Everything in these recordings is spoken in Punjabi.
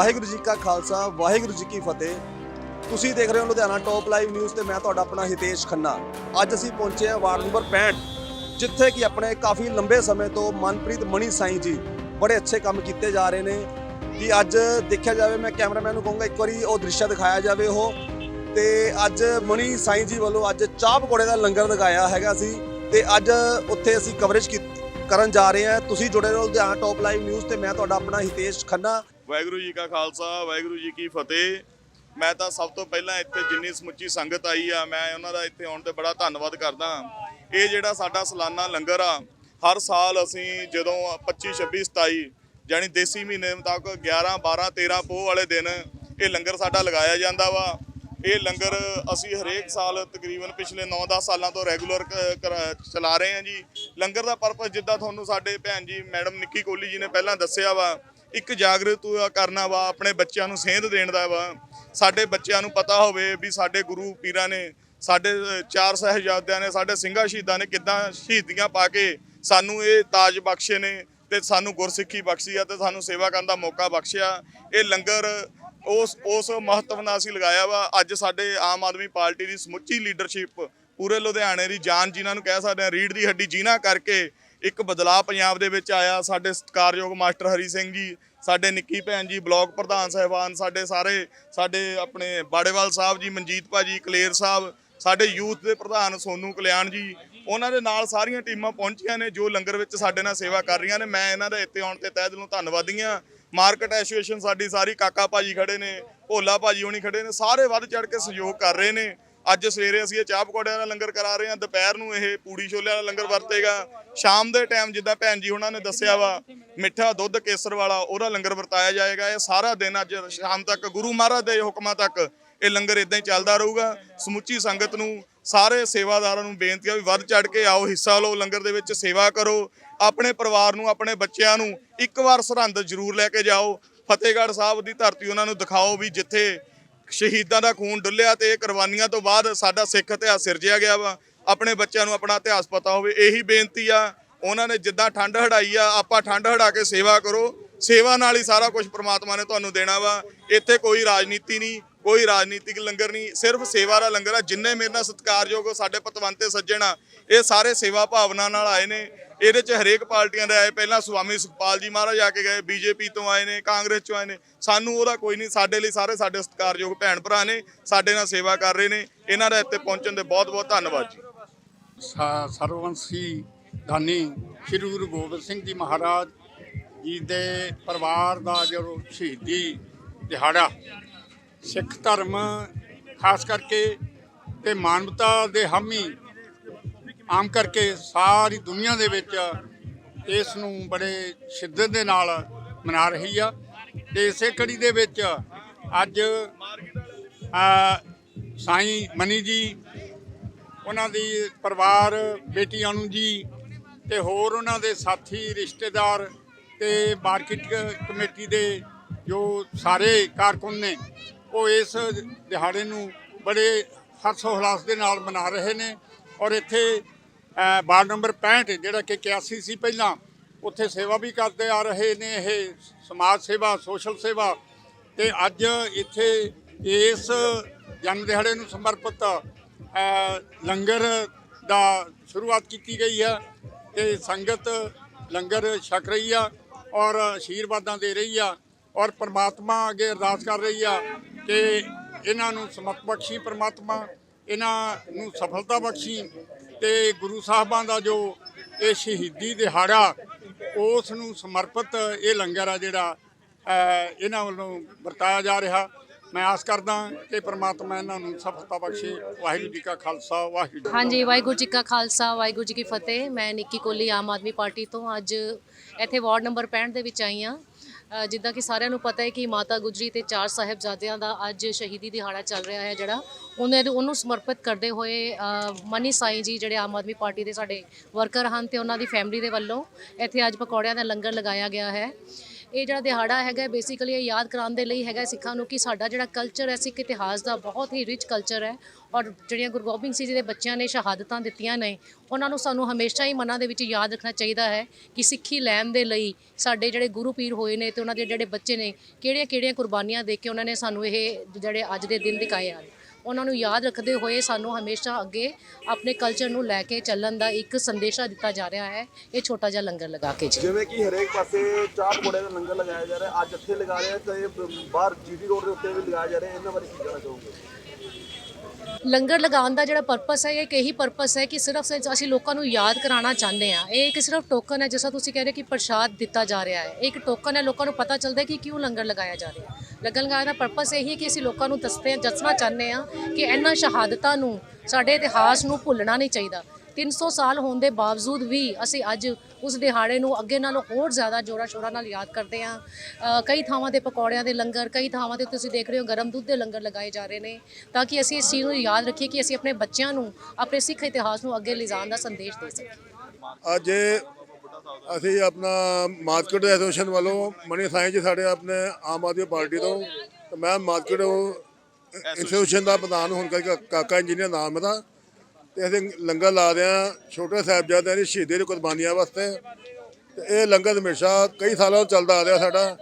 ਵਾਹਿਗੁਰੂ ਜੀ ਕਾ ਖਾਲਸਾ, ਵਾਹਿਗੁਰੂ ਜੀ ਕੀ ਫਤਿਹ। ਤੁਸੀਂ ਦੇਖ ਰਹੇ ਹੋ ਲੁਧਿਆਣਾ ਟੌਪ ਲਾਈਵ ਨਿਊਜ਼ ਤੇ ਮੈਂ ਤੁਹਾਡਾ ਆਪਣਾ ਹਿਤੇਸ਼ ਖੰਨਾ। ਅੱਜ ਅਸੀਂ ਪਹੁੰਚੇ ਹਾਂ ਵਾਰਡ ਨੰਬਰ 65 ਜਿੱਥੇ ਕਿ ਆਪਣੇ ਕਾਫੀ ਲੰਬੇ ਸਮੇਂ ਤੋਂ ਮਨਪ੍ਰੀਤ ਮਣੀ ਸਾਈਂ ਜੀ ਬੜੇ ਅੱਛੇ ਕੰਮ ਕੀਤੇ ਜਾ ਰਹੇ ਨੇ। ਕਿ ਅੱਜ ਦੇਖਿਆ ਜਾਵੇ, ਮੈਂ ਕੈਮਰਾਮੈਨ ਨੂੰ ਕਹੂੰਗਾ, ਇੱਕ ਵਾਰੀ ਉਹ ਦ੍ਰਿਸ਼ ਦਿਖਾਇਆ ਜਾਵੇ ਉਹ। ਤੇ ਅੱਜ ਮਣੀ ਸਾਈਂ ਜੀ ਵੱਲੋਂ ਅੱਜ ਚਾਹ ਪਕੌੜੇ ਦਾ ਲੰਗਰ ਲਗਾਇਆ ਹੈਗਾ ਸੀ। ਤੇ ਅੱਜ ਉੱਥੇ ਅਸੀਂ ਕਵਰੇਜ ਕਰਨ ਜਾ ਰਹੇ ਹਾਂ। ਤੁਸੀਂ ਜੁੜੇ ਰਹੋ ਲੁਧਿਆਣਾ ਟੌਪ ਲਾਈਵ ਨਿਊਜ਼ ਤੇ ਮੈਂ ਤੁਹਾਡਾ ਆਪਣਾ ਹਿਤੇਸ਼ ਖੰਨਾ। ਵਾਹਿਗੁਰੂ ਜੀ ਕਾ ਖਾਲਸਾ, ਵਾਹਿਗੁਰੂ ਜੀ ਕੀ ਫਤਿਹ। ਮੈਂ ਤਾਂ ਸਭ ਤੋਂ ਪਹਿਲਾਂ ਇੱਥੇ ਜਿੰਨੀ ਸਮੁੱਚੀ ਸੰਗਤ ਆਈ ਆ, ਮੈਂ ਉਹਨਾਂ ਦਾ ਇੱਥੇ ਆਉਣ ਤੇ ਬੜਾ ਧੰਨਵਾਦ ਕਰਦਾ। ਇਹ ਜਿਹੜਾ ਸਾਡਾ ਸਾਲਾਨਾ ਲੰਗਰ ਆ, ਹਰ ਸਾਲ ਅਸੀਂ ਜਦੋਂ 25 26 27 ਯਾਨੀ ਦੇਸੀ ਮਹੀਨੇ ਮੁਤਾਬਕ 11 12 13 ਪੋਹ ਵਾਲੇ ਦਿਨ ਇਹ ਲੰਗਰ ਸਾਡਾ ਲਗਾਇਆ ਜਾਂਦਾ ਵਾ। ਇਹ ਲੰਗਰ ਅਸੀਂ ਹਰੇਕ ਸਾਲ ਤਕਰੀਬਨ ਪਿਛਲੇ 9-10 ਸਾਲਾਂ ਤੋਂ ਰੈਗੂਲਰ ਚਲਾ ਰਹੇ ਹਾਂ ਜੀ। ਲੰਗਰ ਦਾ ਪਰਪਸ ਜਿੱਦਾਂ ਤੁਹਾਨੂੰ ਸਾਡੇ ਭੈਣ ਜੀ, ਮੈਡਮ ਨਿੱਕੀ ਕੋਹਲੀ ਜੀ ਨੇ ਪਹਿਲਾਂ ਦੱਸਿਆ ਵਾ ਇੱਕ ਜਾਗਰੂਕ ਕਰਨਾ ਵਾ, ਆਪਣੇ ਬੱਚਿਆਂ ਨੂੰ ਸੇਧ ਦੇਣ ਦਾ ਵਾ। ਸਾਡੇ ਬੱਚਿਆਂ ਨੂੰ ਪਤਾ ਹੋਵੇ ਵੀ ਸਾਡੇ ਗੁਰੂ ਪੀਰਾਂ ਨੇ, ਸਾਡੇ ਚਾਰ ਸਾਹਿਬਜ਼ਾਦਿਆਂ ਨੇ, ਸਾਡੇ ਸਿੰਘਾਂ ਸ਼ਹੀਦਾਂ ਨੇ ਕਿੱਦਾਂ ਸ਼ਹੀਦੀਆਂ ਪਾ ਕੇ ਸਾਨੂੰ ਇਹ ਤਾਜ ਬਖਸ਼ੇ ਨੇ ਤੇ ਸਾਨੂੰ ਗੁਰਸਿੱਖੀ ਬਖਸ਼ੀ ਆ ਤੇ ਸਾਨੂੰ ਸੇਵਾ ਕਰਨ ਦਾ ਮੌਕਾ ਬਖਸ਼ਿਆ। ਇਹ ਲੰਗਰ ਉਸ ਉਸ ਮਹੱਤਵ ਨਾਲ ਅਸੀਂ ਲਗਾਇਆ ਵਾ। ਅੱਜ ਸਾਡੇ ਆਮ ਆਦਮੀ ਪਾਰਟੀ ਦੀ ਸਮੁੱਚੀ ਲੀਡਰਸ਼ਿਪ ਪੂਰੇ ਲੁਧਿਆਣੇ ਦੀ ਜਾਨ ਜਿਨ੍ਹਾਂ ਨੂੰ ਕਹਿ ਸਕਦੇ ਆ ਰੀੜ ਦੀ ਹੱਡੀ ਜਿਨ੍ਹਾਂ ਕਰਕੇ ਇੱਕ ਬਦਲਾਅ ਪੰਜਾਬ ਦੇ ਵਿੱਚ ਆਇਆ, ਸਾਡੇ ਸਤਿਕਾਰਯੋਗ ਮਾਸਟਰ ਹਰੀ ਸਿੰਘ ਜੀ, ਸਾਡੇ ਨਿੱਕੀ ਭੈਣ ਜੀ, ਬਲਾਕ ਪ੍ਰਧਾਨ ਸਾਹਿਬਾਨ, ਸਾਡੇ ਸਾਰੇ, ਸਾਡੇ ਆਪਣੇ ਬਾੜੇਵਾਲ ਸਾਹਿਬ ਜੀ, ਮਨਜੀਤ ਭਾਜੀ, ਕਲੇਰ ਸਾਹਿਬ, ਸਾਡੇ ਯੂਥ ਦੇ ਪ੍ਰਧਾਨ ਸੋਨੂ ਕਲਿਆਣ ਜੀ, ਉਹਨਾਂ ਦੇ ਨਾਲ ਸਾਰੀਆਂ ਟੀਮਾਂ ਪਹੁੰਚੀਆਂ ਨੇ, ਜੋ ਲੰਗਰ ਵਿੱਚ ਸਾਡੇ ਨਾਲ ਸੇਵਾ ਕਰ ਰਹੀਆਂ ਨੇ। ਮੈਂ ਇਹਨਾਂ ਦਾ ਇੱਥੇ ਆਉਣ ਤੇ ਤਹਿ ਦਿਲੋਂ ਧੰਨਵਾਦੀ ਹਾਂ ਮਾਰਕੀਟ ਐਸੋਸੀਏਸ਼ਨ ਸਾਡੀ, ਸਾਰੀ ਕਾਕਾ ਭਾਜੀ ਖੜੇ ਨੇ, ਭੋਲਾ ਭਾਜੀ ਹੋਣੀ ਖੜੇ ਨੇ, ਸਾਰੇ ਵੱਧ ਚੜ ਕੇ ਸਹਿਯੋਗ ਕਰ ਰਹੇ ਨੇ। ਅੱਜ ਸਵੇਰੇ ਅਸੀਂ ਇਹ ਚਾਹ ਪਕੌੜਿਆਂ ਦਾ ਲੰਗਰ ਕਰਾ ਰਹੇ ਹਾਂ, ਦੁਪਹਿਰ ਨੂੰ ਇਹ ਪੂੜੀ ਛੋਲਿਆਂ ਦਾ ਲੰਗਰ ਵਰਤੇਗਾ। ਸ਼ਾਮ ਦੇ ਟਾਈਮ ਜਿੱਦਾਂ ਭੈਣ ਜੀ ਉਹਨਾਂ ਨੇ ਦੱਸਿਆ ਵਾ, ਮਿੱਠਾ ਦੁੱਧ ਕੇਸਰ ਵਾਲਾ ਉਹਦਾ ਲੰਗਰ ਵਰਤਾਇਆ ਜਾਏਗਾ। ਇਹ ਸਾਰਾ ਦਿਨ ਅੱਜ ਸ਼ਾਮ ਤੱਕ, ਗੁਰੂ ਮਹਾਰਾਜ ਦੇ ਹੁਕਮਾਂ ਤੱਕ ਇਹ ਲੰਗਰ ਇਦਾਂ ਹੀ ਚੱਲਦਾ ਰਹੂਗਾ। ਸਮੁੱਚੀ ਸੰਗਤ ਨੂੰ, ਸਾਰੇ ਸੇਵਾਦਾਰਾਂ ਨੂੰ ਬੇਨਤੀ ਆ ਵੀ ਵੱਧ ਚੜ ਕੇ ਆਓ, ਹਿੱਸਾ ਲਓ, ਲੰਗਰ ਦੇ ਵਿੱਚ ਸੇਵਾ ਕਰੋ। ਆਪਣੇ ਪਰਿਵਾਰ ਨੂੰ, ਆਪਣੇ ਬੱਚਿਆਂ ਨੂੰ ਇੱਕ ਵਾਰ ਸਰਹੰਦ ਜ਼ਰੂਰ ਲੈ ਕੇ ਜਾਓ। ਫਤਿਹਗੜ੍ਹ ਸਾਹਿਬ ਦੀ ਧਰਤੀ ਉਹਨਾਂ ਨੂੰ ਦਿਖਾਓ ਵੀ ਜਿੱਥੇ ਸ਼ਹੀਦਾਂ ਦਾ ਖੂਨ ਡੁੱਲਿਆ ਤੇ ਇਹ ਕੁਰਬਾਨੀਆਂ ਤੋਂ ਬਾਅਦ ਸਾਡਾ ਸਿੱਖ ਇਤਿਹਾਸ ਸਿਰਜਿਆ ਗਿਆ ਵਾ। ਆਪਣੇ ਬੱਚਿਆਂ ਨੂੰ ਆਪਣਾ ਇਤਿਹਾਸ ਪਤਾ ਹੋਵੇ, ਇਹੀ ਬੇਨਤੀ ਆ। ਉਹਨਾਂ ਨੇ ਜਿੱਦਾਂ ਠੰਡ ਹੜਾਈ ਆ, ਆਪਾਂ ਠੰਡ ਹੜਾ ਕੇ ਸੇਵਾ ਕਰੋ। ਸੇਵਾ ਨਾਲ ਹੀ ਸਾਰਾ ਕੁਝ ਪ੍ਰਮਾਤਮਾ ਨੇ ਤੁਹਾਨੂੰ ਦੇਣਾ ਵਾ। ਇੱਥੇ ਕੋਈ ਰਾਜਨੀਤੀ ਨਹੀਂ, ਕੋਈ ਰਾਜਨੀਤਿਕ ਲੰਗਰ ਨਹੀਂ, ਸਿਰਫ ਸੇਵਾ ਦਾ ਲੰਗਰ ਆ। ਜਿੰਨੇ ਮੇਰੇ ਨਾਲ ਸਤਿਕਾਰਯੋਗ ਸਾਡੇ ਪਤਵੰਤੇ ਸੱਜਣ ਆ, ਇਹ ਸਾਰੇ ਸੇਵਾ ਭਾਵਨਾ ਨਾਲ ਆਏ ਨੇ। ਇਹਦੇ ਚ ਹਰੇਕ ਪਾਰਟੀਆਂ ਦੇ ਆਏ ਪਹਿਲਾਂ ਸੁਆਮੀ ਸੁਖਪਾਲ ਜੀ ਮਹਾਰਾਜ ਆ ਕੇ ਗਏ ਬੀਜੇਪੀ ਤੋਂ ਆਏ ਨੇ, ਕਾਂਗਰਸ ਚੋਂ ਆਏ ਨੇ। ਸਾਨੂੰ ਉਹਦਾ ਕੋਈ ਨਹੀਂ, ਸਾਡੇ ਲਈ ਸਾਰੇ ਸਾਡੇ ਸਤਿਕਾਰਯੋਗ ਭੈਣ ਭਰਾ ਨੇ, ਸਾਡੇ ਨਾਲ ਸੇਵਾ ਕਰ ਰਹੇ ਨੇ। ਇਹਨਾਂ ਦਾ ਇੱਥੇ ਪਹੁੰਚਣ ਦੇ ਬਹੁਤ ਬਹੁਤ ਧੰਨਵਾਦ ਜੀ। ਸਾ- ਸਰਵੰਸੀ ਧਾਨੀ ਸ੍ਰੀ ਗੁਰੂ ਗੋਬਿੰਦ ਸਿੰਘ ਜੀ ਮਹਾਰਾਜ ਜੀ ਦੇ ਪਰਿਵਾਰ ਦਾ ਜੋ ਸ਼ਹੀਦੀ ਦਿਹਾੜਾ, ਸਿੱਖ ਧਰਮ ਖਾਸ ਕਰਕੇ ਤੇ ਮਾਨਵਤਾ ਦੇ ਹਾਮੀ ਆਮ ਕਰਕੇ ਸਾਰੀ ਦੁਨੀਆ ਦੇ ਵਿੱਚ ਇਸ ਨੂੰ ਬੜੇ ਸ਼ਿੱਦਤ ਦੇ ਨਾਲ ਮਨਾ ਰਹੀ ਆ। ਤੇ ਇਸੇ ਕੜੀ ਦੇ ਵਿੱਚ ਅੱਜ ਆ, ਸਾਈਂ ਮਨੀ ਜੀ ਉਹਨਾਂ ਦੀ ਪਰਿਵਾਰ ਬੇਟੀ ਅਨੂ ਜੀ ਤੇ ਹੋਰ ਉਹਨਾਂ ਦੇ ਸਾਥੀ ਰਿਸ਼ਤੇਦਾਰ ਤੇ ਮਾਰਕੀਟ ਕਮੇਟੀ ਦੇ ਜੋ ਸਾਰੇ ਕਾਰਕੁਨ ਨੇ ਉਹ ਇਸ ਦਿਹਾੜੇ ਨੂੰ ਬੜੇ ਹਰਸ਼ੋ ਹਲਾਸ ਦੇ ਨਾਲ ਮਨਾ ਰਹੇ ਨੇ ਔਰ ਇੱਥੇ ਵਾਰਡ ਨੰਬਰ 65 ਜਿਹੜਾ ਕਿ 81 ਸੀ ਪਹਿਲਾਂ, ਉੱਥੇ ਸੇਵਾ ਵੀ ਕਰਦੇ ਆ ਰਹੇ ਨੇ ਇਹ ਸਮਾਜ ਸੇਵਾ, ਸੋਸ਼ਲ ਸੇਵਾ। ਤੇ ਅੱਜ ਇੱਥੇ ਇਸ ਜਨਮ ਦਿਹਾੜੇ ਨੂੰ ਸਮਰਪਿਤ ਲੰਗਰ ਦਾ ਸ਼ੁਰੂਆਤ ਕੀਤੀ ਗਈ ਹੈ ਤੇ ਸੰਗਤ ਲੰਗਰ ਛਕ ਰਹੀ ਆ ਔਰ ਆਸ਼ੀਰਵਾਦਾਂ ਦੇ ਰਹੀ ਆ ਔਰ ਪ੍ਰਮਾਤਮਾ ਅੱਗੇ ਅਰਦਾਸ ਕਰ ਰਹੀ ਆ ਕਿ ਇਹਨਾਂ ਨੂੰ ਸਮਤ ਬਖਸ਼ੀ ਪ੍ਰਮਾਤਮਾ, ਇਹਨਾਂ ਨੂੰ ਸਫਲਤਾ ਬਖਸ਼ੀ ਤੇ ਗੁਰੂ ਸਾਹਿਬਾਂ ਦਾ ਜੋ ਇਹ ਸ਼ਹੀਦੀ ਦਿਹਾੜਾ ਉਸ ਨੂੰ ਸਮਰਪਿਤ ਇਹ ਲੰਗਰ ਆ ਜਿਹੜਾ ਇਹਨਾਂ ਵੱਲੋਂ ਵਰਤਾਇਆ ਜਾ ਰਿਹਾ। ਮੈਂ ਆਸ ਕਰਦਾ ਕਿ ਪ੍ਰਮਾਤਮਾ ਇਹਨਾਂ ਨੂੰ ਸਫਲਤਾ ਬਖਸ਼ੇ। ਵਾਹਿਗੁਰੂ ਜੀ ਕਾ ਖਾਲਸਾ ਵਾਹਿਗੁਰੂ ਹਾਂਜੀ ਵਾਹਿਗੁਰੂ ਜੀ ਕਾ ਖਾਲਸਾ ਵਾਹਿਗੁਰੂ ਜੀ ਕੀ ਫਤਿਹ। ਮੈਂ ਨਿੱਕੀ ਕੋਲੀ ਆਮ ਆਦਮੀ ਪਾਰਟੀ ਤੋਂ ਅੱਜ ਇੱਥੇ ਵਾਰਡ ਨੰਬਰ 65 ਦੇ ਵਿੱਚ ਆਈ ਅ, ਜਿੱਦਾਂ ਕਿ ਸਾਰਿਆਂ ਨੂੰ ਪਤਾ ਹੈ ਕਿ ਮਾਤਾ ਗੁਜਰੀ ਤੇ ਚਾਰ ਸਾਹਿਬਜ਼ਾਦਿਆਂ ਦਾ ਅੱਜ ਸ਼ਹੀਦੀ ਦਿਹਾੜਾ ਚੱਲ ਰਿਹਾ ਹੈ ਜਿਹੜਾ। ਉਹਨੇ ਉਹਨੂੰ ਸਮਰਪਿਤ ਕਰਦੇ ਹੋਏ ਮਨੀ ਸਾਈਂ ਜੀ ਜਿਹੜੇ ਆਮ ਆਦਮੀ ਪਾਰਟੀ ਦੇ ਸਾਡੇ ਵਰਕਰ ਹਨ ਤੇ ਉਹਨਾਂ ਦੀ ਫੈਮਿਲੀ ਦੇ ਵੱਲੋਂ ਇੱਥੇ ਅੱਜ ਪਕੌੜਿਆਂ ਦਾ ਲੰਗਰ ਲਗਾਇਆ ਗਿਆ ਹੈ। ਇਹ ਜਿਹੜਾ ਦਿਹਾੜਾ ਹੈਗਾ ਬੇਸਿਕਲੀ ਇਹ ਯਾਦ ਕਰਾਉਣ ਦੇ ਲਈ ਹੈਗਾ ਸਿੱਖਾਂ ਨੂੰ ਕਿ ਸਾਡਾ ਜਿਹੜਾ ਕਲਚਰ ਹੈ, ਸਿੱਖ ਇਤਿਹਾਸ ਦਾ ਬਹੁਤ ਹੀ ਰਿਚ ਕਲਚਰ ਹੈ ਔਰ ਜਿਹੜੀਆਂ ਗੁਰੂ ਗੋਬਿੰਦ ਸਿੰਘ ਜੀ ਦੇ ਬੱਚਿਆਂ ਨੇ ਸ਼ਹਾਦਤਾਂ ਦਿੱਤੀਆਂ ਨੇ, ਉਹਨਾਂ ਨੂੰ ਸਾਨੂੰ ਹਮੇਸ਼ਾ ਹੀ ਮਨਾਂ ਦੇ ਵਿੱਚ ਯਾਦ ਰੱਖਣਾ ਚਾਹੀਦਾ ਹੈ ਕਿ ਸਿੱਖੀ ਲੈਣ ਦੇ ਲਈ ਸਾਡੇ ਜਿਹੜੇ ਗੁਰੂ ਪੀਰ ਹੋਏ ਨੇ ਤੇ ਉਹਨਾਂ ਦੇ ਜਿਹੜੇ ਬੱਚੇ ਨੇ ਕਿਹੜੀਆਂ ਕਿਹੜੀਆਂ ਕੁਰਬਾਨੀਆਂ ਦੇ ਕੇ ਉਹਨਾਂ ਨੇ ਸਾਨੂੰ ਇਹ ਜਿਹੜੇ ਅੱਜ ਦੇ ਦਿਨ ਦਿਖਾਏ ਆ ਉਹਨਾਂ ਨੂੰ ਯਾਦ ਰੱਖਦੇ ਹੋਏ ਸਾਨੂੰ ਹਮੇਸ਼ਾ ਅੱਗੇ ਆਪਣੇ ਕਲਚਰ ਨੂੰ ਲੈ ਕੇ ਚੱਲਣ ਦਾ ਇੱਕ ਸੰਦੇਸ਼ਾ ਦਿੱਤਾ ਜਾ ਰਿਹਾ ਹੈ। ਇਹ ਛੋਟਾ ਜਿਹਾ ਲੰਗਰ ਲਗਾ ਕੇ ਜੀ। ਜਿਵੇਂ ਕਿ ਹਰੇਕ ਪਾਸੇ ਚਾਹ ਪਕੌੜੇ ਦਾ ਲੰਗਰ ਲਗਾਇਆ ਜਾ ਰਿਹਾ ਅੱਜ ਇੱਥੇ ਲਗਾ ਰਹੇ ਤੇ ਬਾਹਰ ਜੀਟੀ ਰੋਡ ਦੇ ਉੱਤੇ ਵੀ ਲਗਾਇਆ ਜਾ ਰਿਹਾ ਇਹਨਾਂ ਬਾਰੇ ਕੀ ਕਹਿਣਾ ਚਾਹੋਗੇ? ਲੰਗਰ ਲਗਾਉਣ ਦਾ ਜਿਹੜਾ ਪਰਪਸ ਹੈ ਇਹ ਇੱਕ ਇਹੀ ਪਰਪਸ ਹੈ ਕਿ ਸਿਰਫ ਅਸੀਂ ਲੋਕਾਂ ਨੂੰ ਯਾਦ ਕਰਾਉਣਾ ਚਾਹੁੰਦੇ ਆ ਇਹ ਇੱਕ ਸਿਰਫ ਟੋਕਨ ਹੈ ਜਿਸ ਤਰ੍ਹਾਂ ਤੁਸੀਂ ਕਹਿ ਰਹੇ ਕਿ ਪ੍ਰਸ਼ਾਦ ਦਿੱਤਾ ਜਾ ਰਿਹਾ ਹੈ। ਇਹ ਇੱਕ ਟੋਕਨ ਹੈ ਲੋਕਾਂ ਨੂੰ ਪਤਾ ਚੱਲਦਾ ਕਿ ਕਿਉਂ ਲੰਗਰ ਲਗਾਇਆ ਜਾ ਰਿਹਾ ਹੈ। ਲੱਗਣ ਲਗਾ ਦਾ ਪਰਪਸ ਇਹੀ ਹੈ ਕਿ ਅਸੀਂ ਲੋਕਾਂ ਨੂੰ ਦੱਸਦੇ ਹਾਂ, ਦੱਸਣਾ ਚਾਹੁੰਦੇ ਆ ਕਿ ਇਹਨਾਂ ਸ਼ਹਾਦਤਾਂ ਨੂੰ, ਸਾਡੇ ਇਤਿਹਾਸ ਨੂੰ ਭੁੱਲਣਾ ਨਹੀਂ ਚਾਹੀਦਾ। 300 ਸਾਲ ਹੋਣ ਦੇ ਬਾਵਜੂਦ ਵੀ ਅਸੀਂ ਅੱਜ ਉਸ ਦਿਹਾੜੇ ਨੂੰ ਅੱਗੇ ਨਾਲੋਂ ਹੋਰ ਜ਼ਿਆਦਾ ਜੋਰਾ ਸ਼ੋਰਾ ਨਾਲ ਯਾਦ ਕਰਦੇ ਹਾਂ। ਕਈ ਥਾਵਾਂ ਤੇ ਪਕੌੜਿਆਂ ਦੇ ਲੰਗਰ, ਕਈ ਥਾਵਾਂ ਤੇ ਤੁਸੀਂ ਦੇਖ ਰਹੇ ਹੋ ਗਰਮ ਦੁੱਧ ਦੇ ਲੰਗਰ ਲਗਾਏ ਜਾ ਰਹੇ ਨੇ ਤਾਂ ਕਿ ਅਸੀਂ ਇਸ ਚੀਜ਼ ਨੂੰ ਯਾਦ ਰੱਖੀਏ ਕਿ ਅਸੀਂ ਆਪਣੇ ਬੱਚਿਆਂ ਨੂੰ, ਆਪਣੇ ਸਿੱਖ ਇਤਿਹਾਸ ਨੂੰ ਅੱਗੇ ਲਿਜਾਣ ਦਾ ਸੰਦੇਸ਼ ਦੇ ਸਕੀਏ। ਅੱਜ ਅਸੀਂ ਆਪਣਾ ਮਾਰਕੀਟ ਐਸੋਸੀਏਸ਼ਨ ਵੱਲੋਂ ਮਨੀ ਸਾਈਂ ਜੀ ਸਾਡੇ ਆਪਣੇ ਆਮ ਆਦਮੀ ਪਾਰਟੀ ਤੋਂ ਤੇ ਮੈਂ ਮਾਰਕੀਟ ਐਸੋਸੀਏਸ਼ਨ ਦਾ ਪ੍ਰਧਾਨ ਹੋਣ ਕਰਕੇ ਕਾਕਾ ਇੰਜੀਨੀਅਰ ਨਾਮ ਦਾ ਤੇ ਅਸੀਂ ਲੰਗਰ ਲਾ ਰਹੇ ਹਾਂ ਛੋਟੇ ਸਾਹਿਬਜ਼ਾਦਿਆਂ ਦੀ ਸ਼ਹੀਦੀ ਦੀ ਕੁਰਬਾਨੀਆਂ ਵਾਸਤੇ। ਤੇ ਇਹ ਲੰਗਰ ਹਮੇਸ਼ਾ ਕਈ ਸਾਲਾਂ ਤੋਂ ਚੱਲਦਾ ਆ ਰਿਹਾ ਸਾਡਾ।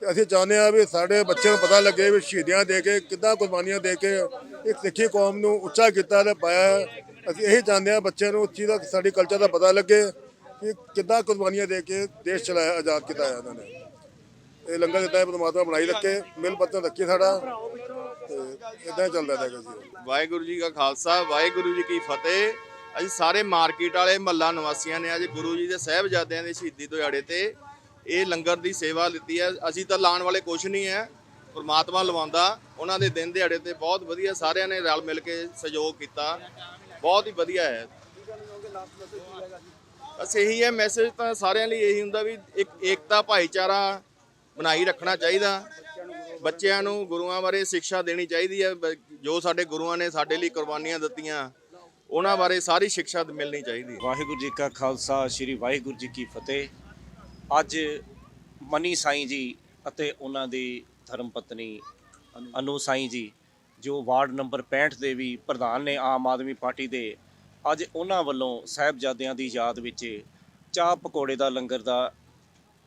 ਤੇ ਅਸੀਂ ਚਾਹੁੰਦੇ ਹਾਂ ਵੀ ਸਾਡੇ ਬੱਚਿਆਂ ਨੂੰ ਪਤਾ ਲੱਗੇ ਵੀ ਸ਼ਹੀਦੀਆਂ ਦੇ ਕੇ ਕਿੱਦਾਂ ਕੁਰਬਾਨੀਆਂ ਦੇ ਕੇ ਇੱਕ ਸਿੱਖੀ ਕੌਮ ਨੂੰ ਉੱਚਾ ਕੀਤਾ ਤੇ ਪਾਇਆ। ਅਸੀਂ ਇਹੀ ਚਾਹੁੰਦੇ ਹਾਂ ਬੱਚਿਆਂ ਨੂੰ ਉੱਚੀ ਦਾ, ਸਾਡੀ ਕਲਚਰ ਦਾ ਪਤਾ ਲੱਗੇ। ਕਿ ਕਿੱਦਾਂ ਕੁਰਬਾਨੀਆਂ ਦੇ ਕੇ ਦੇਸ਼ ਚਲਾਇਆ, ਆਜ਼ਾਦ ਕੀਤਾ ਹੈ ਇਹਨਾਂ ਨੇ। ਇਹ ਲੰਗਰ ਦਿੱਤਾ ਪਰਮਾਤਮਾ ਬਣਾਈ ਰੱਖੇ, ਮਿਲ ਪੱਤਰ ਰੱਖੇ ਸਾਡਾ, ਤੇ ਇਦਾਂ ਚੱਲਦਾ ਰਹੇਗਾ ਜੀ। ਵਾਹਿਗੁਰੂ ਜੀ ਕਾ ਖਾਲਸਾ, ਵਾਹਿਗੁਰੂ ਜੀ ਕੀ ਫਤਿਹ। ਅਸੀਂ ਸਾਰੇ ਮਾਰਕੀਟ ਵਾਲੇ, ਮਹੱਲਾ ਨਿਵਾਸੀਆਂ ਨੇ ਅੱਜ ਗੁਰੂ ਜੀ ਦੇ ਸਾਹਿਬਜ਼ਾਦਿਆਂ ਦੇ ਸ਼ਹੀਦੀ ਦਿਹਾੜੇ ਤੇ ਇਹ ਲੰਗਰ ਦੀ ਸੇਵਾ ਦਿੱਤੀ ਹੈ। ਅਸੀਂ ਤਾਂ ਲਾਣ ਵਾਲੇ ਕੁਛ ਨਹੀਂ ਹੈ, ਪਰਮਾਤਮਾ ਲਵਾਉਂਦਾ। ਉਹਨਾਂ ਦੇ ਦਿਨ ਦਿਹਾੜੇ ਤੇ ਬਹੁਤ ਵਧੀਆ ਸਾਰਿਆਂ ਨੇ ਰਲ ਮਿਲ ਕੇ ਸਹਿਯੋਗ ਕੀਤਾ। ਬਹੁਤ ਹੀ ਵਧੀਆ ਹੈ। ਬਸ ਇਹੀ ਹੈ ਮੈਸੇਜ ਤਾਂ ਸਾਰਿਆਂ ਲਈ ਇਹੀ ਹੁੰਦਾ ਵੀ ਇੱਕ ਏਕਤਾ ਭਾਈਚਾਰਾ ਬਣਾਈ ਰੱਖਣਾ ਚਾਹੀਦਾ। ਬੱਚਿਆਂ ਨੂੰ ਗੁਰੂਆਂ ਬਾਰੇ ਸਿੱਖਿਆ ਦੇਣੀ ਚਾਹੀਦੀ ਹੈ ਬ- ਜੋ ਸਾਡੇ ਗੁਰੂਆਂ ਨੇ ਸਾਡੇ ਲਈ ਕੁਰਬਾਨੀਆਂ ਦਿੱਤੀਆਂ, ਉਹਨਾਂ ਬਾਰੇ ਸਾਰੀ ਸਿੱਖਿਆ ਮਿਲਣੀ ਚਾਹੀਦੀ। ਹੈ ਵਾਹਿਗੁਰੂ ਜੀ ਕਾ ਖਾਲਸਾ, ਸ੍ਰੀ ਵਾਹਿਗੁਰੂ ਜੀ ਕੀ ਫਤਿਹ। ਅੱਜ ਮਨੀ ਸਾਈਂ ਜੀ ਅਤੇ ਉਹਨਾਂ ਦੀ ਧਰਮ ਪਤਨੀ ਅਨੂ ਸਾਈਂ ਜੀ, ਜੋ ਵਾਰਡ ਨੰਬਰ 65 ਦੇ ਵੀ ਪ੍ਰਧਾਨ ਨੇ ਆਮ ਆਦਮੀ ਪਾਰਟੀ ਦੇ ਅੱਜ ਉਹਨਾਂ ਵੱਲੋਂ ਸਾਹਿਬਜ਼ਾਦਿਆਂ ਦੀ ਯਾਦ ਵਿੱਚ ਚਾਹ ਪਕੌੜੇ ਦਾ ਲੰਗਰ ਦਾ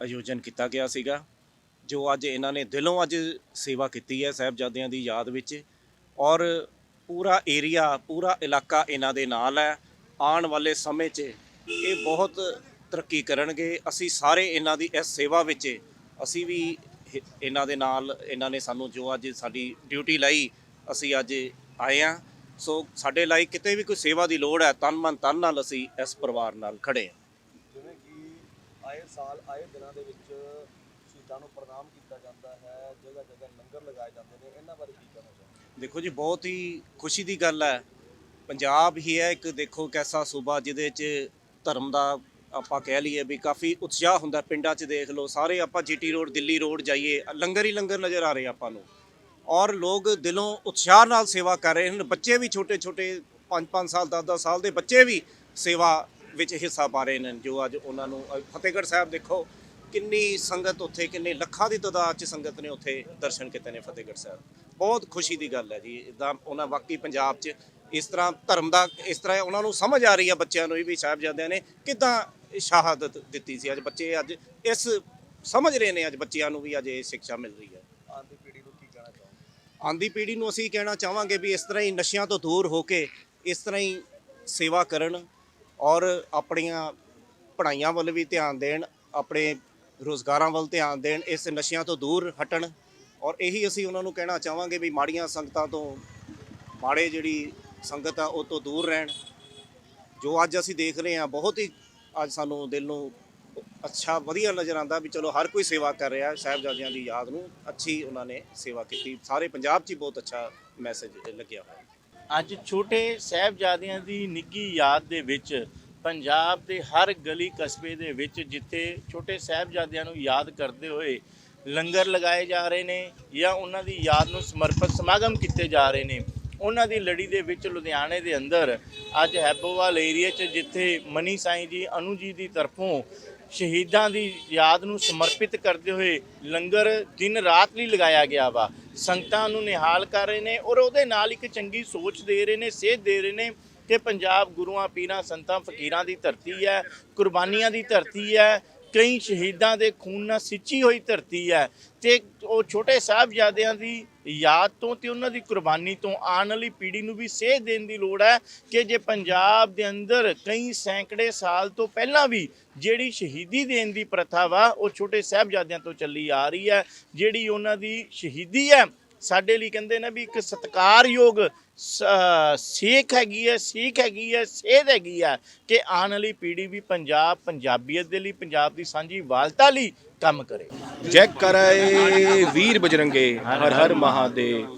ਆਯੋਜਨ ਕੀਤਾ ਗਿਆ ਸੀਗਾ, ਜੋ ਅੱਜ ਇਹਨਾਂ ਨੇ ਦਿਲੋਂ ਅੱਜ ਸੇਵਾ ਕੀਤੀ ਹੈ ਸਾਹਿਬਜ਼ਾਦਿਆਂ ਦੀ ਯਾਦ ਵਿੱਚ ਔਰ ਪੂਰਾ ਏਰੀਆ, ਪੂਰਾ ਇਲਾਕਾ ਇਹਨਾਂ ਦੇ ਨਾਲ ਹੈ। ਆਉਣ ਵਾਲੇ ਸਮੇਂ 'ਚ ਇਹ ਬਹੁਤ ਤਰੱਕੀ ਕਰਨਗੇ। ਅਸੀਂ ਸਾਰੇ ਇਹਨਾਂ ਦੀ ਇਸ ਸੇਵਾ ਵਿੱਚ, ਅਸੀਂ ਵੀ ਇਹਨਾਂ ਦੇ ਨਾਲ, ਇਹਨਾਂ ਨੇ ਸਾਨੂੰ ਜੋ ਅੱਜ ਸਾਡੀ ਡਿਊਟੀ ਲਈ ਅਸੀਂ ਅੱਜ ਆਏ ਆ ਸੋ ਸਾਡੇ ਲਈ ਕਿਤੇ ਵੀ ਕੋਈ ਸੇਵਾ ਦੀ ਲੋੜ ਹੈ ਤਨ ਮਨ ਤਨ ਨਾਲ ਅਸੀਂ ਇਸ ਪਰਿਵਾਰ ਨਾਲ ਖੜੇ ਹਾਂ। ਜਿਵੇਂ ਕਿ ਆਏ ਸਾਲ ਆਏ ਦਿਨਾਂ ਦੇ ਵਿੱਚ ਸ਼ਹੀਦਾਂ ਨੂੰ ਪ੍ਰਣਾਮ ਕੀਤਾ ਜਾਂਦਾ ਹੈ ਜਗ੍ਹਾ ਜਗ੍ਹਾ ਲੰਗਰ ਲਗਾਏ ਜਾਂਦੇ ਨੇ ਇਹਨਾਂ ਬਾਰੇ ਕੀ ਕਹਿਣਾ ਚਾਹੁੰਦੇ ਦੇਖੋ ਜੀ ਬਹੁਤ ਹੀ ਖੁਸ਼ੀ ਦੀ ਗੱਲ ਹੈ। ਪੰਜਾਬ ਹੀ ਹੈ ਇੱਕ ਦੇਖੋ ਕੈਸਾ ਸੂਬਾ ਜਿਹਦੇ 'ਚ ਧਰਮ ਦਾ ਆਪਾਂ ਕਹਿ ਲਈਏ ਵੀ ਕਾਫੀ ਉਤਸ਼ਾਹ ਹੁੰਦਾ ਪਿੰਡਾਂ 'ਚ ਦੇਖ ਲਓ ਸਾਰੇ ਆਪਾਂ ਜੀਟੀ ਰੋਡ ਦਿੱਲੀ ਰੋਡ ਜਾਈਏ ਲੰਗਰ ਹੀ ਲੰਗਰ ਨਜ਼ਰ ਆ ਰਹੇ ਆਪਾਂ ਨੂੰ। ਔਰ ਲੋਕ ਦਿਲੋਂ ਉਤਸ਼ਾਹ ਨਾਲ ਸੇਵਾ ਕਰ ਰਹੇ ਹਨ। ਬੱਚੇ ਵੀ ਛੋਟੇ ਛੋਟੇ 5-5 ਸਾਲ 10-10 ਸਾਲ ਦੇ ਬੱਚੇ ਵੀ ਸੇਵਾ ਵਿੱਚ ਹਿੱਸਾ ਪਾ ਰਹੇ ਨੇ। ਜੋ ਅੱਜ ਉਹਨਾਂ ਨੂੰ ਫਤਿਹਗੜ੍ਹ ਸਾਹਿਬ ਦੇਖੋ ਕਿੰਨੀ ਸੰਗਤ ਉੱਥੇ, ਕਿੰਨੇ ਲੱਖਾਂ ਦੀ ਤਾਦਾਦ 'ਚ ਸੰਗਤ ਨੇ ਉੱਥੇ ਦਰਸ਼ਨ ਕੀਤੇ ਨੇ ਫਤਿਹਗੜ੍ਹ ਸਾਹਿਬ। ਬਹੁਤ ਖੁਸ਼ੀ ਦੀ ਗੱਲ ਹੈ ਜੀ। ਇਦਾਂ ਉਹਨਾਂ ਵਾਕਈ ਪੰਜਾਬ 'ਚ ਇਸ ਤਰ੍ਹਾਂ ਧਰਮ ਦਾ, ਇਸ ਤਰ੍ਹਾਂ ਉਹਨਾਂ ਨੂੰ ਸਮਝ ਆ ਰਹੀ ਹੈ ਬੱਚਿਆਂ ਨੂੰ ਵੀ ਸਾਹਿਬਜ਼ਾਦਿਆਂ ਨੇ ਕਿਦਾਂ ਸ਼ਹਾਦਤ ਦਿੱਤੀ ਸੀ। ਅੱਜ ਬੱਚੇ ਅੱਜ ਇਸ ਸਮਝ ਰਹੇ ਨੇ, ਅੱਜ ਬੱਚਿਆਂ ਨੂੰ ਵੀ ਅੱਜ ਇਹ ਸਿੱਖਿਆ ਮਿਲ ਰਹੀ ਹੈ ਆਉਣ ਦੀ ਪੀੜ੍ਹੀ ਨੂੰ ਕੀ ਕਹਿਣਾ ਚਾਹੁੰਦੇ ਆਂਦੀ ਪੀੜ੍ਹੀ ਨੂੰ ਅਸੀਂ ਕਹਿਣਾ ਚਾਹਾਂਗੇ ਵੀ ਇਸ ਤਰ੍ਹਾਂ ਹੀ ਨਸ਼ਿਆਂ ਤੋਂ ਦੂਰ ਹੋ ਕੇ ਇਸ ਤਰ੍ਹਾਂ ਹੀ ਸੇਵਾ ਕਰਨ ਔਰ ਆਪਣੀਆਂ ਪੜ੍ਹਾਈਆਂ ਵੱਲ ਵੀ ਧਿਆਨ ਦੇਣ, ਆਪਣੇ ਰੋਜ਼ਗਾਰਾਂ ਵੱਲ ਧਿਆਨ ਦੇਣ, ਇਸ ਨਸ਼ਿਆਂ ਤੋਂ ਦੂਰ ਹਟਣ ਔਰ ਇਹੀ ਅਸੀਂ ਉਹਨਾਂ ਨੂੰ ਕਹਿਣਾ ਚਾਹਾਂਗੇ ਵੀ ਮਾੜੀਆਂ ਸੰਗਤਾਂ ਤੋਂ ਮਾੜੇ ਜਿਹੜੀ ਸੰਗਤ ਆ ਉਹ ਤੋਂ ਦੂਰ ਰਹਿਣ। ਜੋ ਅੱਜ ਅਸੀਂ ਦੇਖ ਰਹੇ ਹਾਂ, ਬਹੁਤ ਹੀ ਅੱਜ ਸਾਨੂੰ ਦਿਲ ਨੂੰ ਅੱਛਾ, ਵਧੀਆ ਨਜ਼ਰ ਆਉਂਦਾ ਵੀ ਚਲੋ ਹਰ ਕੋਈ ਸੇਵਾ ਕਰ ਰਿਹਾ ਸਾਹਿਬਜ਼ਾਦਿਆਂ ਦੀ ਯਾਦ ਨੂੰ। ਅੱਛੀ ਉਹਨਾਂ ਨੇ ਸੇਵਾ ਕੀਤੀ। ਸਾਰੇ ਪੰਜਾਬ 'ਚ ਹੀ ਬਹੁਤ ਅੱਛਾ ਮੈਸੇਜ ਲੱਗਿਆ ਹੋਇਆ। ਅੱਜ ਛੋਟੇ ਸਾਹਿਬਜ਼ਾਦਿਆਂ ਦੀ ਨਿੱਗੀ ਯਾਦ ਦੇ ਵਿੱਚ ਪੰਜਾਬ ਦੇ ਹਰ ਗਲੀ ਕਸਬੇ ਦੇ ਵਿੱਚ ਜਿੱਥੇ ਛੋਟੇ ਸਾਹਿਬਜ਼ਾਦਿਆਂ ਨੂੰ ਯਾਦ ਕਰਦੇ ਹੋਏ ਲੰਗਰ ਲਗਾਏ ਜਾ ਰਹੇ ਨੇ ਜਾਂ ਉਹਨਾਂ ਦੀ ਯਾਦ ਨੂੰ ਸਮਰਪਿਤ ਸਮਾਗਮ ਕੀਤੇ ਜਾ ਰਹੇ ਨੇ, ਉਹਨਾਂ ਦੀ ਲੜੀ ਦੇ ਵਿੱਚ ਲੁਧਿਆਣੇ ਦੇ ਅੰਦਰ ਅੱਜ ਹੈਬੋਵਾਲ ਏਰੀਆ 'ਚ ਜਿੱਥੇ ਮਨੀ ਸਾਈਂ ਜੀ, ਅਨੂ ਜੀ ਦੀ ਤਰਫੋਂ ਸ਼ਹੀਦਾਂ ਦੀ ਯਾਦ ਨੂੰ ਸਮਰਪਿਤ ਕਰਦੇ ਹੋਏ ਲੰਗਰ ਦਿਨ ਰਾਤ ਲਈ ਲਗਾਇਆ ਗਿਆ ਵਾ। ਸੰਗਤਾਂ ਨੂੰ ਨਿਹਾਲ ਕਰ ਰਹੇ ਨੇ ਔਰ ਉਹਦੇ ਨਾਲ ਇੱਕ ਚੰਗੀ ਸੋਚ ਦੇ ਰਹੇ ਨੇ, ਸੇਧ ਦੇ ਰਹੇ ਨੇ ਕਿ ਪੰਜਾਬ ਗੁਰੂਆਂ, ਪੀਰਾਂ, ਸੰਤਾਂ, ਫਕੀਰਾਂ ਦੀ ਧਰਤੀ ਹੈ, ਕੁਰਬਾਨੀਆਂ ਦੀ ਧਰਤੀ ਹੈ, ਕਈ ਸ਼ਹੀਦਾਂ ਦੇ ਖੂਨ ਨਾਲ ਸਿੱਚੀ ਹੋਈ ਧਰਤੀ ਹੈ ਤੇ ਉਹ ਛੋਟੇ ਸਾਹਿਬਜ਼ਾਦਿਆਂ ਦੀ ਯਾਦ ਤੋਂ ਤੇ ਉਹਨਾਂ ਦੀ ਕੁਰਬਾਨੀ ਤੋਂ ਆਉਣ ਵਾਲੀ ਪੀੜ੍ਹੀ ਨੂੰ ਵੀ ਸੇਧ ਦੇਣ ਦੀ ਲੋੜ ਹੈ ਕਿ ਜੇ ਪੰਜਾਬ ਦੇ ਅੰਦਰ ਕਈ ਸੈਂਕੜੇ ਸਾਲ ਤੋਂ ਪਹਿਲਾਂ ਵੀ ਜਿਹੜੀ ਸ਼ਹੀਦੀ ਦੇਣ ਦੀ ਪ੍ਰਥਾ ਵਾ, ਉਹ ਛੋਟੇ ਸਾਹਿਬਜ਼ਾਦਿਆਂ ਤੋਂ ਚੱਲੀ ਆ ਰਹੀ ਹੈ, ਜਿਹੜੀ ਉਹਨਾਂ ਦੀ ਸ਼ਹੀਦੀ ਹੈ, ਸਾਡੇ ਲਈ ਕਹਿੰਦੇ ਨੇ ਵੀ ਇੱਕ ਸਤਿਕਾਰਯੋਗ ਸ- ਸੇਖ ਹੈਗੀ ਹੈ, ਸੀਖ ਹੈਗੀ ਹੈ, ਸੇਧ ਹੈਗੀ ਹੈ ਕਿ ਆਉਣ ਵਾਲੀ ਪੀੜ੍ਹੀ ਵੀ ਪੰਜਾਬ, ਪੰਜਾਬੀਅਤ ਦੇ ਲਈ, ਪੰਜਾਬ ਦੀ ਸਾਂਝੀ ਵਾਲਤਾ ਲਈ ਕੰਮ ਕਰੇ। ਜੈ ਕਰਾਏ ਵੀਰ ਬਜਰੰਗੇ, ਹਰ ਹਰ ਮਹਾਦੇਵ।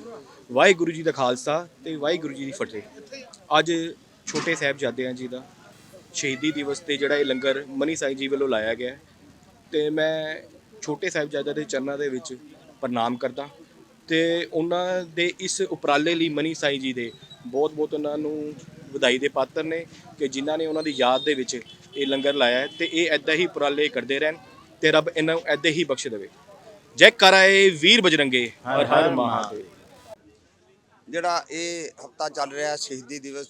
ਵਾਹਿਗੁਰੂ ਜੀ ਦਾ ਖਾਲਸਾ ਤੇ ਵਾਹਿਗੁਰੂ ਜੀ ਦੀ ਫਤਿਹ। ਅੱਜ ਛੋਟੇ ਸਾਹਿਬਜ਼ਾਦਿਆਂ ਜੀ ਦਾ ਸ਼ਹੀਦੀ ਦਿਵਸ ਤੇ ਜਿਹੜਾ ਇਹ ਲੰਗਰ ਮਨੀ ਸਾਈ ਜੀ ਵੱਲੋਂ ਲਾਇਆ ਗਿਆ ਹੈ। ਤੇ ਮੈਂ ਛੋਟੇ ਸਾਹਿਬਜ਼ਾਦਿਆਂ ਦੇ ਚਰਨਾਂ ਦੇ ਵਿੱਚ ਪ੍ਰਣਾਮ ਕਰਦਾ ਤੇ ਉਹਨਾਂ ਦੇ ਇਸ ਉਪਰਾਲੇ ਲਈ ਮਨੀ ਸਾਈ ਜੀ ਦੇ ਬਹੁਤ ਬਹੁਤ ਉਹਨਾਂ ਨੂੰ ਵਧਾਈ ਦੇ ਪਾਤਰ ਨੇ ਕਿ ਜਿਨ੍ਹਾਂ ਨੇ ਉਹਨਾਂ ਦੀ ਯਾਦ ਦੇ ਵਿੱਚ ਇਹ ਲੰਗਰ ਲਾਇਆ ਹੈ ਤੇ ਇਹ ਐਦਾਂ ਹੀ ਉਪਰਾਲੇ ਕਰਦੇ ਰਹਿਣ। ਤੇ ਰੱਬ ਇਹਨਾਂ ਨੂੰ ਐਦਾਂ ਹੀ ਬਖਸ਼ ਦੇਵੇ। ਜੈ ਕਰਾਏ ਵੀਰ ਬਜਰੰਗੇ ਹਰ ਹਰ ਮਹਾਦੇਵ। ਜਿਹੜਾ ਇਹ ਹਫਤਾ ਚੱਲ ਰਿਹਾ ਸ਼ਹੀਦੀ ਦਿਵਸ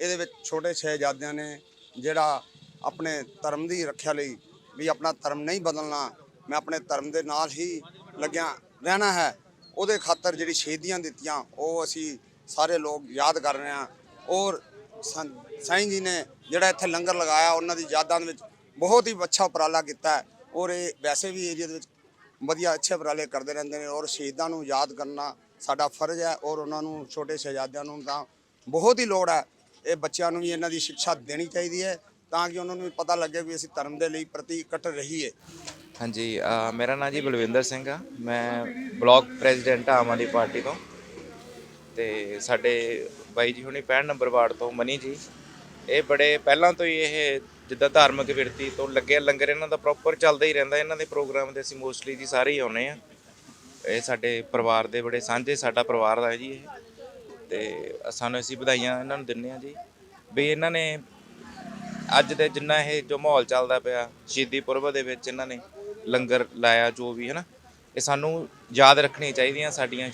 ਇਹਦੇ ਵਿੱਚ ਛੋਟੇ ਸ਼ਹਿਜ਼ਾਦਿਆਂ ਨੇ ਜਿਹੜਾ ਆਪਣੇ ਧਰਮ ਦੀ ਰੱਖਿਆ ਲਈ ਵੀ ਆਪਣਾ ਧਰਮ ਨਹੀਂ ਬਦਲਣਾ ਮੈਂ ਆਪਣੇ ਧਰਮ ਦੇ ਨਾਲ ਹੀ ਲੱਗਿਆ ਰਹਿਣਾ ਹੈ ਉਹਦੇ ਖਾਤਰ ਜਿਹੜੀ ਸ਼ਹੀਦੀਆਂ ਦਿੱਤੀਆਂ ਉਹ ਅਸੀਂ ਸਾਰੇ ਲੋਕ ਯਾਦ ਕਰ ਰਹੇ ਹਾਂ। ਔਰ ਸਾਈਂ ਜੀ ਨੇ ਜਿਹੜਾ ਇੱਥੇ ਲੰਗਰ ਲਗਾਇਆ ਉਹਨਾਂ ਦੀ ਯਾਦਾਂ ਦੇ ਵਿੱਚ ਬਹੁਤ ਹੀ ਅੱਛਾ ਉਪਰਾਲਾ ਕੀਤਾ ਹੈ। ਔਰ ਇਹ ਵੈਸੇ ਵੀ ਏਰੀਆ ਦੇ ਵਿੱਚ ਵਧੀਆ ਅੱਛੇ ਉਪਰਾਲੇ ਕਰਦੇ ਰਹਿੰਦੇ ਨੇ ਔਰ ਸ਼ਹੀਦਾਂ ਨੂੰ ਯਾਦ ਕਰਨਾ ਸਾਡਾ ਫਰਜ਼ ਹੈ ਔਰ ਉਹਨਾਂ ਨੂੰ ਛੋਟੇ ਸ਼ਹਿਜ਼ਾਦਿਆਂ ਨੂੰ ਤਾਂ ਬਹੁਤ ਹੀ ਲੋੜ ਹੈ। ਇਹ ਬੱਚਿਆਂ ਨੂੰ ਵੀ ਇਹਨਾਂ ਦੀ ਸਿੱਖਿਆ ਦੇਣੀ ਚਾਹੀਦੀ ਹੈ ਤਾਂ ਕਿ ਉਹਨਾਂ ਨੂੰ ਵੀ ਪਤਾ ਲੱਗੇ ਵੀ ਅਸੀਂ ਧਰਮ ਦੇ ਲਈ ਪ੍ਰਤੀ ਇਕੱਠ ਰਹੀਏ। ਹਾਂਜੀ ਮੇਰਾ ਨਾਮ ਜੀ ਬਲਵਿੰਦਰ ਸਿੰਘ ਆ। ਮੈਂ ਬਲਾਕ ਪ੍ਰੈਜ਼ੀਡੈਂਟ ਆ ਆਮ ਆਦਮੀ ਪਾਰਟੀ ਤੋਂ। ਤੇ ਸਾਡੇ ਬਾਈ ਜੀ ਹੁਣੀ 65 ਨੰਬਰ ਵਾਰਡ ਤੋਂ ਮਨੀ ਜੀ। ਇਹ ਬੜੇ ਪਹਿਲਾਂ ਤੋਂ ਹੀ ਇਹ ਜਿੱਦਾਂ ਧਾਰਮਿਕ ਵਿਰਤੀ ਤੋਂ ਲੱਗਿਆ ਲੰਗਰ ਇਹਨਾਂ ਦਾ ਪ੍ਰੋਪਰ ਚੱਲਦਾ ਹੀ ਰਹਿੰਦਾ, ਇਹਨਾਂ ਦੇ ਪ੍ਰੋਗਰਾਮ ਤੇ ਅਸੀਂ ਮੋਸਟਲੀ ਜੀ ਸਾਰੇ ਹੀ ਆਉਨੇ ਆ। ਇਹ ਸਾਡੇ ਪਰਿਵਾਰ ਦੇ ਬੜੇ ਸਾਂਝੇ, ਸਾਡਾ ਪਰਿਵਾਰ ਦਾ ਹੈ ਜੀ ਇਹ। ਤੇ ਸਾਨੂੰ ਅਸੀਂ ਵਧਾਈਆਂ ਇਹਨਾਂ ਨੂੰ ਦਿੰਨੇ ਆ ਜੀ। ਵੀ ਇਹਨਾਂ ਨੇ ਅੱਜ ਦੇ ਜਿੰਨਾ ਇਹ ਜੋ ਮਾਹੌਲ ਚੱਲਦਾ ਪਿਆ, ਸ਼ਹੀਦੀ ਪੁਰਬ ਦੇ ਵਿੱਚ ਇਹਨਾਂ ਨੇ ਲੰਗਰ ਲਾਇਆ, ਜੋ ਵੀ ਹੈ ਨਾ ਇਹ ਸਾਨੂੰ ਯਾਦ ਰੱਖਣੀ ਚਾਹੀਦੀਆਂ ਸਾਡੀਆਂ,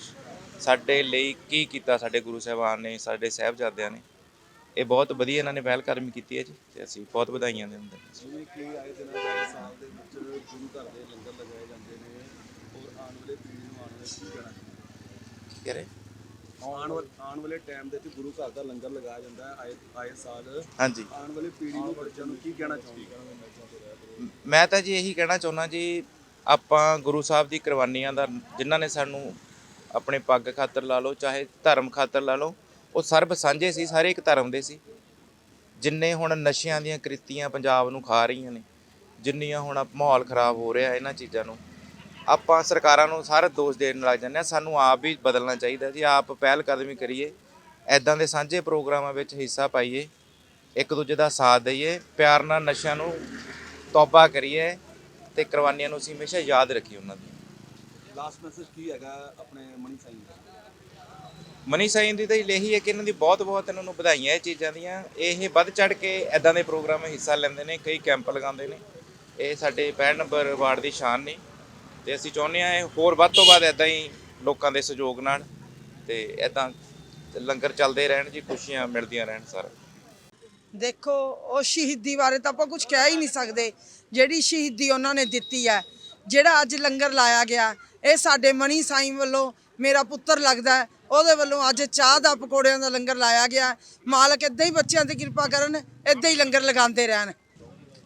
ਸਾਡੇ ਲਈ ਕੀ ਕੀਤਾ ਸਾਡੇ ਗੁਰੂ ਸਾਹਿਬਾਨ ਨੇ, ਸਾਡੇ ਸਾਹਿਬਜ਼ਾਦਿਆਂ ਨੇ। ਇਹ ਬਹੁਤ ਵਧੀਆ ਇਹਨਾਂ ਨੇ ਪਹਿਲ ਕਰਮ ਕੀਤੀ ਹੈ ਜੀ ਤੇ ਅਸੀਂ ਬਹੁਤ ਵਧਾਈਆਂ ਦਿੰਦੇ ਹਾਂ। ਜੀ। ਜਿਵੇਂ ਕਿ ਆਏ ਦਿਨਾਂ ਦੇ ਸਾਲ ਦੇ ਵਿੱਚ ਗੁਰੂ ਘਰ ਦੇ ਲੰਗਰ ਲਗਾਏ ਜਾਂਦੇ ਨੇ ਔਰ ਆਉਣ ਵਾਲੇ ਪੀੜ੍ਹੀ ਨੂੰ ਆਉਣ ਵਾਲੇ ਕੀ ਕਹਿਣਾ ਕਹਿ ਰਹੇ ਆਉਣ ਵਾਲੇ ਆਉਣ ਵਾਲੇ ਟਾਈਮ ਦੇ ਵਿੱਚ ਗੁਰੂ ਘਰ ਦਾ ਲੰਗਰ ਲਗਾਇਆ ਜਾਂਦਾ ਹੈ ਆਏ ਆਏ ਸਾਲ। ਹਾਂਜੀ। ਆਉਣ ਵਾਲੀ ਪੀੜ੍ਹੀ ਨੂੰ ਬੱਚਿਆਂ ਨੂੰ ਕੀ ਕਹਿਣਾ ਚਾਹੁੰਦੇ ਮੈਂ ਤਾਂ ਜੀ ਇਹੀ ਕਹਿਣਾ ਚਾਹੁੰਦਾ ਜੀ ਆਪਾਂ ਗੁਰੂ ਸਾਹਿਬ ਦੀ ਕੁਰਬਾਨੀਆਂ ਦਾ ਜਿਨ੍ਹਾਂ ਨੇ ਸਾਨੂੰ ਆਪਣੇ ਪੱਗ ਖਾਤਰ ਲਾ ਲਓ ਚਾਹੇ ਧਰਮ ਖਾਤਰ ਲਾ ਲਓ ਉਹ ਸਰਬ ਸਾਂਝੇ ਸੀ, ਸਾਰੇ ਇੱਕ ਧਰਮ ਦੇ ਸੀ। ਜਿੰਨੇ ਹੁਣ ਨਸ਼ਿਆਂ ਦੀਆਂ ਕ੍ਰਿਤੀਆਂ ਪੰਜਾਬ ਨੂੰ ਖਾ ਰਹੀਆਂ ਨੇ, ਜਿੰਨੀਆਂ ਹੁਣ ਮਾਹੌਲ ਖਰਾਬ ਹੋ ਰਿਹਾ ਇਹਨਾਂ ਚੀਜ਼ਾਂ ਨੂੰ, ਆਪਾਂ ਸਰਕਾਰਾਂ ਨੂੰ ਸਾਰਾ ਦੋਸ਼ ਦੇਣ ਲੱਗ ਜਾਂਦੇ ਆ ਸਾਨੂੰ ਆਪ ਵੀ ਬਦਲਣਾ ਚਾਹੀਦਾ ਜੀ, ਆਪ ਪਹਿਲ ਕਦਮੀ ਕਰੀਏ ਐਦਾਂ ਦੇ ਸਾਂਝੇ ਪ੍ਰੋਗਰਾਮਾਂ ਵਿੱਚ ਹਿੱਸਾ ਪਾਈਏ, ਇੱਕ ਦੂਜੇ ਦਾ ਸਾਥ ਦਈਏ, ਪਿਆਰ ਨਾਲ ਨਸ਼ਿਆਂ ਨੂੰ ਤੌਬਾ ਕਰੀਏ ਤੇ ਕੁਰਬਾਨੀਆਂ ਨੂੰ ਅਸੀਂ ਹਮੇਸ਼ਾ ਯਾਦ ਰੱਖੀਏ ਉਹਨਾਂ ਦੀ ਲਾਸਟ ਮੈਸੇਜ ਕੀ ਹੈਗਾ ਆਪਣੇ ਮਨੀ ਸਾਈਂ ਦਾ ਮਨੀ ਸਾਈਂ ਦੀ ਤਾਂ ਇਹੀ ਹੈ ਕਿ ਇਹਨਾਂ ਦੀ ਬਹੁਤ ਬਹੁਤ ਇਹਨਾਂ ਨੂੰ ਵਧਾਈਆਂ ਇਹ ਚੀਜ਼ਾਂ ਦੀਆਂ। ਇਹ ਵੱਧ ਚੜ ਕੇ ਐਦਾਂ ਦੇ ਪ੍ਰੋਗਰਾਮ ਹਿੱਸਾ ਲੈਂਦੇ ਨੇ, ਕਈ ਕੈਂਪ ਲਗਾਉਂਦੇ ਨੇ। ਇਹ ਸਾਡੇ 65 ਨੰਬਰ ਵਾਰਡ ਦੀ ਸ਼ਾਨ ਨੇ ਤੇ ਅਸੀਂ ਚਾਹੁੰਦੇ ਹਾਂ ਇਹ ਹੋਰ ਵੱਧ ਤੋਂ ਵੱਧ ਐਦਾਂ ਹੀ ਲੋਕਾਂ ਦੇ ਸਹਿਯੋਗ ਨਾਲ ਤੇ ਐਦਾਂ ਲੰਗਰ ਚੱਲਦੇ ਰਹਿਣ ਜੀ, ਖੁਸ਼ੀਆਂ ਮਿਲਦੀਆਂ ਰਹਿਣ ਸਾਰਾ। ਦੇਖੋ, ਉਹ ਸ਼ਹੀਦੀ ਬਾਰੇ ਤਾਂ ਆਪਾਂ ਕੁਝ ਕਹਿ ਹੀ ਨਹੀਂ ਸਕਦੇ। ਜਿਹੜੀ ਸ਼ਹੀਦੀ ਉਹਨਾਂ ਨੇ ਦਿੱਤੀ ਹੈ, ਜਿਹੜਾ ਅੱਜ ਲੰਗਰ ਲਾਇਆ ਗਿਆ, ਇਹ ਸਾਡੇ ਮਨੀ ਸਾਈਂ ਵੱਲੋਂ ਮੇਰਾ ਪੁੱਤਰ ਲੱਗਦਾ ਹੈ, ਉਹਦੇ ਵੱਲੋਂ ਅੱਜ ਚਾਹ ਦਾ ਪਕੌੜਿਆਂ ਦਾ ਲੰਗਰ ਲਾਇਆ ਗਿਆ ਮਾਲਕ ਇਦਾਂ ਹੀ ਬੱਚਿਆਂ ਤੇ ਕਿਰਪਾ ਕਰਨ ਇਦਾਂ ਹੀ ਲੰਗਰ ਲਗਾਉਂਦੇ ਰਹਿਣ।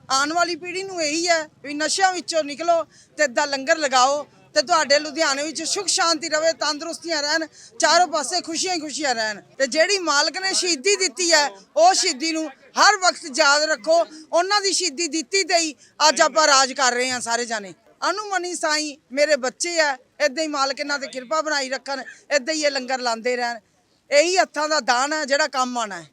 ਆਉਣ ਵਾਲੀ ਪੀੜ੍ਹੀ ਨੂੰ ਇਹੀ ਹੈ ਵੀ ਨਸ਼ਿਆਂ ਵਿੱਚੋਂ ਨਿਕਲੋ ਤੇ ਇਦਾਂ ਲੰਗਰ ਲਗਾਓ ਤੇ ਤੁਹਾਡੇ ਲੁਧਿਆਣੇ ਵਿੱਚ ਸੁਖ ਸ਼ਾਂਤੀ ਰਵੇ ਤੰਦਰੁਸਤੀਆਂ ਰਹਿਣ ਚਾਰੋਂ ਪਾਸੇ ਖੁਸ਼ੀਆਂ ਹੀ ਖੁਸ਼ੀਆਂ ਰਹਿਣ। ਤੇ ਜਿਹੜੀ ਮਾਲਕ ਨੇ ਸ਼ਹੀਦੀ ਦਿੱਤੀ ਹੈ ਉਹ ਸ਼ਹੀਦੀ ਨੂੰ ਹਰ ਵਕਤ ਯਾਦ ਰੱਖੋ। ਉਹਨਾਂ ਦੀ ਸ਼ਹੀਦੀ ਦਿੱਤੀ ਤੇ ਹੀ ਅੱਜ ਆਪਾਂ ਰਾਜ ਕਰ ਰਹੇ ਹਾਂ ਸਾਰੇ ਜਾਣੇ। ਅਨੁਮਨੀ ਸਾਈ ਮੇਰੇ ਬੱਚੇ ਆ ਇਦਾਂ ਹੀ ਮਾਲਕ ਇਹਨਾਂ ਤੇ ਕਿਰਪਾ ਬਣਾਈ ਰੱਖਣ ਇਦਾਂ ਹੀ ਇਹ ਲੰਗਰ ਲਾਉਂਦੇ ਰਹਿਣ। ਇਹੀ ਹੱਥਾਂ ਦਾ ਦਾਨ ਹੈ ਜਿਹੜਾ ਕੰਮ ਆਣਾ ਹੈ।